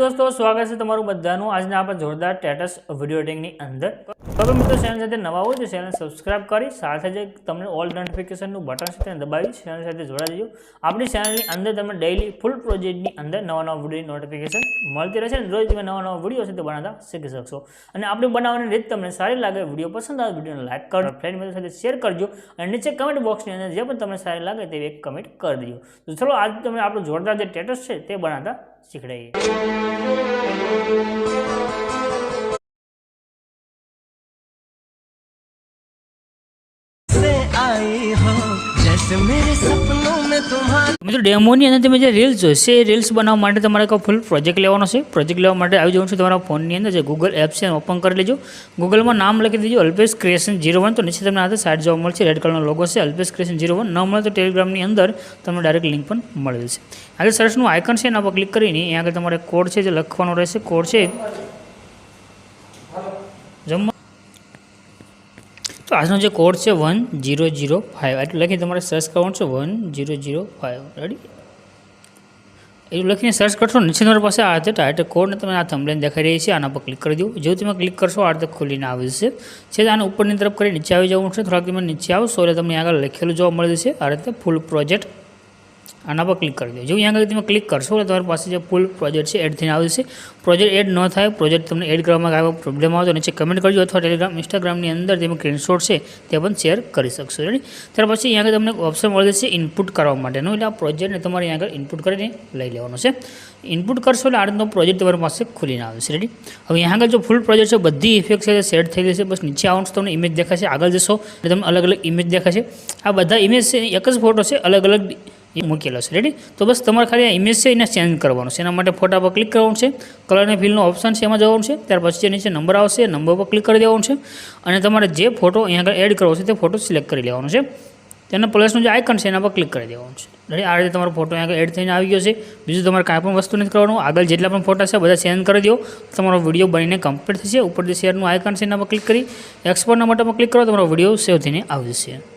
દોસ્તો, સ્વાગત છે તમારું બધાનું. આજના આપણે જોરદાર સ્ટેટસ વીડિયો એડિંગની અંદર. તો હવે મિત્રો ચેનલ સાથે નવા હોય તો ચેનલ સબસ્ક્રાઇબ કરી, સાથે જે તમને ઓલ નોટિફિકેશનનું બટન છે તેને દબાવી ચેનલ સાથે જોડાઈ જજો. આપણી ચેનલની અંદર તમે ડેઇલી ફૂલ પ્રોજેક્ટની અંદર નવા નવા વીડિયો નોટિફિકેશન મળતી રહેશે. અને રોજ તમે નવા નવા વીડિયો છે તે બનાવતા શીખી શકશો. અને આપણે બનાવવાની રીત તમને સારી લાગે વીડિયો પસંદ આવે વિડીયોને લાઇક કરો ફ્રેન્ડ મિત્રો સાથે શેર કરજો. અને નીચે કમેન્ટ બોક્સની અંદર જે પણ તમને સારી લાગે તેવી એક કમેન્ટ કરી દેજો. તો ચલો, આજ તમે આપણું જોરદાર જે સ્ટેટસ છે તે બનાવતા શીખડાઈએ से आई हो जैसे मेरे सपनों में तुम्हारा મિત્રો, ડેમોની અંદર તમે જે રીલ્સ જોશે એ રીલ્સ બનાવવા માટે તમારે કોઈ ફૂલ પ્રોજેક્ટ લેવાનો છે. પ્રોજેક્ટ લેવા માટે આવી જવાનું છે તમારા ફોનની અંદર. જે ગૂગલ એપ છે ઓપન કરી લેજો. ગૂગલમાં નામ લખી દેજો અલ્પેશ ક્રિએશન જીરો વન તો નીચે તમને આ સાઇડ જોવા મળશે. રેડ કલરનો લોગો છે અલ્પેશ ક્રિએશન ઝીરો વન ન મળે તો ટેલિગ્રામની અંદર તમને ડાયરેક્ટ લિંક પણ મળી જશે. આગળ સર્ચનું આઇકન છે, એના પર ક્લિક કરીને અહીંયા આગળ તમારે કોડ છે જે લખવાનો રહેશે. કોડ છે. જમવા તો આજનો જે કોડ છે વન જીરો જીરો ફાઇવ એટલે લખી તમારે સર્ચ કરવાનું છે one zero zero five ready એવું લખીને સર્ચ કરશો, નીચે તમારી પાસે આ રીતે ટાઇટલ કોડને તમે આ થંબલેન દેખાઈ રહી છે, આના પર ક્લિક કરી દો. જો તમે ક્લિક કરશો, આ રીતે ખોલીને આવી જશે. છે આને ઉપરની તરફ કરી, નીચે આવી જવું છે, થોડાક તમે નીચે આવશો એટલે તમને આગળ લખેલું જોવા મળે છે આ રીતે ફૂલ પ્રોજેક્ટ આના પર ક્લિક કરી દો જો અહીંયા આગળ તમે ક્લિક કરશો એટલે તમારી પાસે જે ફૂલ પ્રોજેક્ટ છે એડ થઈને આવશે પ્રોજેક્ટ એડ ન થાય પ્રોજેક્ટ તમને એડ કરવામાં કાંઈ પ્રોબ્લેમ આવે તો નીચે કમેન્ટ કરજો અથવા ટેલિગ્રામ ઇન્સ્ટાગ્રામની અંદર તમે સ્ક્રીનશોટ છે, તે પણ શેર કરી શકશો. રેડી ત્યાર પછી અહીંયા આગળ તમને ઓપ્શન મળે છે ઇનપુટ કરવા માટેનું. એટલે આ પ્રોજેક્ટને તમારે અહીંયા આગળ ઇનપુટ કરીને લઈ લેવાનો છે. ઇનપુટ કરશો એટલે આ રીતનો પ્રોજેક્ટ તમારી પાસે ખુલીને આવશે રેડી હવે અહીંયા આગળ જો ફૂલ પ્રોજેક્ટ છે, બધી ઇફેક્ટ છે સેટ થઈ જશે, બસ નીચે આવવાનું તમને ઇમેજ દેખાશે, આગળ જશો, એટલે તમને અલગ અલગ ઇમેજ દેખાશે. આ બધા ઇમેજ છે, એક જ ફોટો છે અલગ અલગ એ મૂકેલો છે. રેડી તો બસ તમારે ખાલી આ ઇમેજ છે એને ચેન્જ કરવાનો છે. એના માટે ફોટા પર ક્લિક કરવાનું છે. કલર અને ફિલનો ઓપ્શન છે એમાં જવાનું છે. ત્યાર પછી જે નીચે નંબર આવશે નંબર પર ક્લિક કરી દેવાનું છે. અને તમારે જે ફોટો અહીંયા આગળ એડ કરવો છે તે ફોટો સિલેક્ટ કરી લેવાનો છે. તેના પ્લસનું જે આઇકન છે એના પર ક્લિક કરી દેવાનું છે. રેડી આ રીતે તમારો ફોટો અહીંયા એડ થઈને આવી ગયો છે. બીજું તમારે કાંઈ પણ વસ્તુ નથી કરવાનું. આગળ જેટલા પણ ફોટા છે બધા સેન્ડ કરી દો. તમારો વીડિયો બનીને કમ્પ્લીટ થશે. ઉપરથી શેરનું આઇકન છે એના પર ક્લિક કરી. એક્સપોર્ટના માટે ક્લિક કરો. તમારો વીડિયો સેવ થઈને આવી જશે.